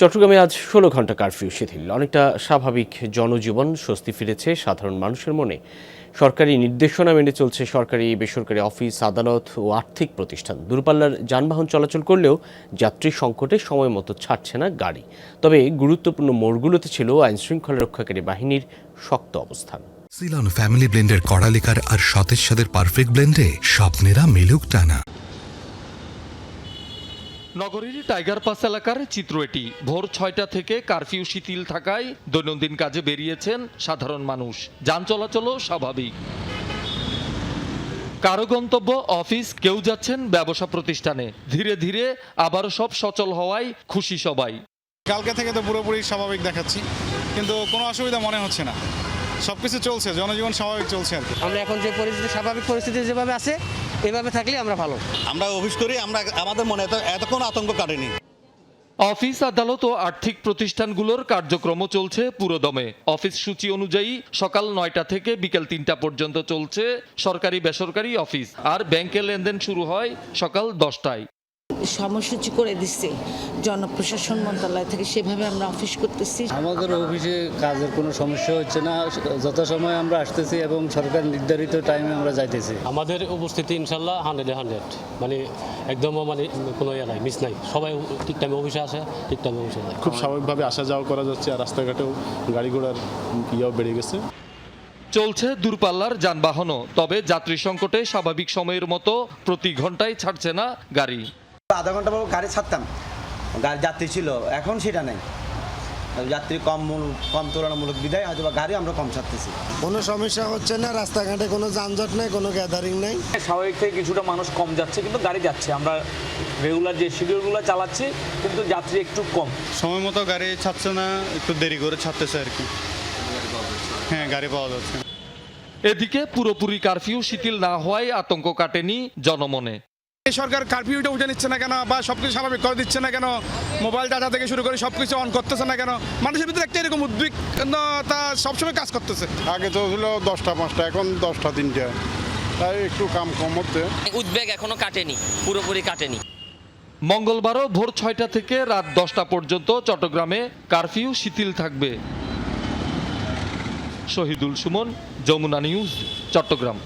চট্টগ্রামে আজ ষোলো ঘণ্টা কারফিউ শিথিল। অনেকটা স্বাভাবিক জনজীবন, স্বস্তি ফিরেছে সাধারণ মানুষের মনে। সরকারি নির্দেশনা মেনে চলছে সরকারি, বেসরকারি অফিস, আদালত ও আর্থিক প্রতিষ্ঠান। দূরপাল্লার যানবাহন চলাচল করলেও যাত্রী সংকটে সময় মতো ছাড়ছে না গাড়ি। তবে গুরুত্বপূর্ণ মোড়গুলোতে ছিল আইনশৃঙ্খলা রক্ষাকারী বাহিনীর শক্ত অবস্থান। সিলন ফ্যামিলি ব্লেন্ডের কড়ালিকার আর সতেজ সাদের পারফেক্ট ব্লেন্ডে স্বপ্নেরা মিলুক টানা। নগরীর টাইগার পাস এলাকার চিত্র এটি। ভোর ছয়টা থেকে কারফিউ শিথিল থাকায় দৈনন্দিন কাজে বেরিয়েছেন সাধারণ মানুষ। যান চলাচলও স্বাভাবিক। কারও গন্তব্য অফিস কেউ যাচ্ছেন ব্যবসা প্রতিষ্ঠানে। ধীরে ধীরে আবার সব সচল হওয়ায় খুশি সবাই। কালকে থেকে তো পুরোপুরি স্বাভাবিক দেখাচ্ছি। কিন্তু কোনো অসুবিধা মনে হচ্ছে না। সব কিছু চলছে জনজীবন স্বাভাবিক চলছে আর কি। আমরা এখন যে পরিস্থিতি স্বাভাবিক পরিস্থিতি যেভাবে আছে এভাবে থাকলে আমরা ভালো। আমরা অফিস করি আমরা আমাদের মনে এত এতক্ষণ আতঙ্ক কাটেনি। অফিস আদালত ও আর্থিক প্রতিষ্ঠানগুলোর কার্যক্রম চলছে পুরোদমে। অফিস সূচি অনুযায়ী সকাল নয়টা থেকে বিকেল তিনটা পর্যন্ত চলছে সরকারি বেসরকারি অফিস। আর ব্যাংকের লেনদেন শুরু হয় সকাল দশটায়। সময়সূচি করে দিচ্ছে জনপ্রশাসন মন্ত্রণালয় থেকে সেভাবে আমরা অফিস করতেছি। আমাদের অফিসে কাজের কোনো সমস্যা হচ্ছে না যথাসময়ে আমরা আসতেছি এবং সরকার নির্ধারিত টাইমে আমরা যাইতেছি। আমাদের উপস্থিতি ইনশাল্লাহ হান্ড্রেডে হান্ড্রেড মানে একদম মানে কোনো ইয়ে নাই মিস নাই। সবাই ঠিক টাইমে অফিসে আসে ঠিক টাইমে অফিসে যায়। খুব স্বাভাবিকভাবে আসা যাওয়া করা যাচ্ছে আর রাস্তাঘাটেও গাড়ি ঘোড়ার ইয়েও বেড়ে গেছে। চলছে দূরপাল্লার যানবাহনও তবে যাত্রী সংকটে স্বাভাবিক সময়ের মতো প্রতি ঘন্টায় ছাড়ছে না গাড়ি। আধা ঘণ্টা পর গাড়ি ছাড়তাম। গাড়ি যাত্রী ছিল এখন সেটা নেই। যাত্রী কম মূল- কম তুলনামূলক বিদায় হয়তো বা গাড়ি আমরা কম ছাড়তেছি। কোনো সমস্যা হচ্ছে না রাস্তাঘাটে কোনো যানজট নেই কোনো গ্যাদারিং নেই। স্বাভাবিক থেকে কিছুটা মানুষ কম যাচ্ছে কিন্তু গাড়ি যাচ্ছে। আমরা রেগুলার যে শিডিউলগুলো চালাচ্ছি কিন্তু যাত্রী একটু কম। সময় মতো গাড়ি ছাড়ছে না একটু দেরি করে ছাড়তেছে আর কি। হ্যাঁ গাড়ি পাওয়া যাচ্ছে। এদিকে পুরোপুরি কারফিউ শিথিল না হওয়ায় আতঙ্ক কাটেনি জনমনে। এই সরকার কারফিউটা উঠে নিচ্ছে না কেন বা সব কিছু স্বাভাবিক করে দিচ্ছে না কেন মোবাইল ডাটা থেকে শুরু করে সব কিছু অন করতেছে না কেন মানুষের ভিতরে একটা এরকম উদ্বিগ্নতা সবসময় কাজ করতেছে। আগে তো ছিল দশটা পাঁচটা এখন দশটা তিনটা। তাই একটু কাম কম হচ্ছে। উদ্বেগ এখনও কাটেনি পুরোপুরি কাটেনি। মঙ্গলবারও ভোর ছয়টা থেকে রাত দশটা পর্যন্ত চট্টগ্রামে কারফিউ শিথিল থাকবে। শহীদুল সুমন যমুনা নিউজ চট্টগ্রাম।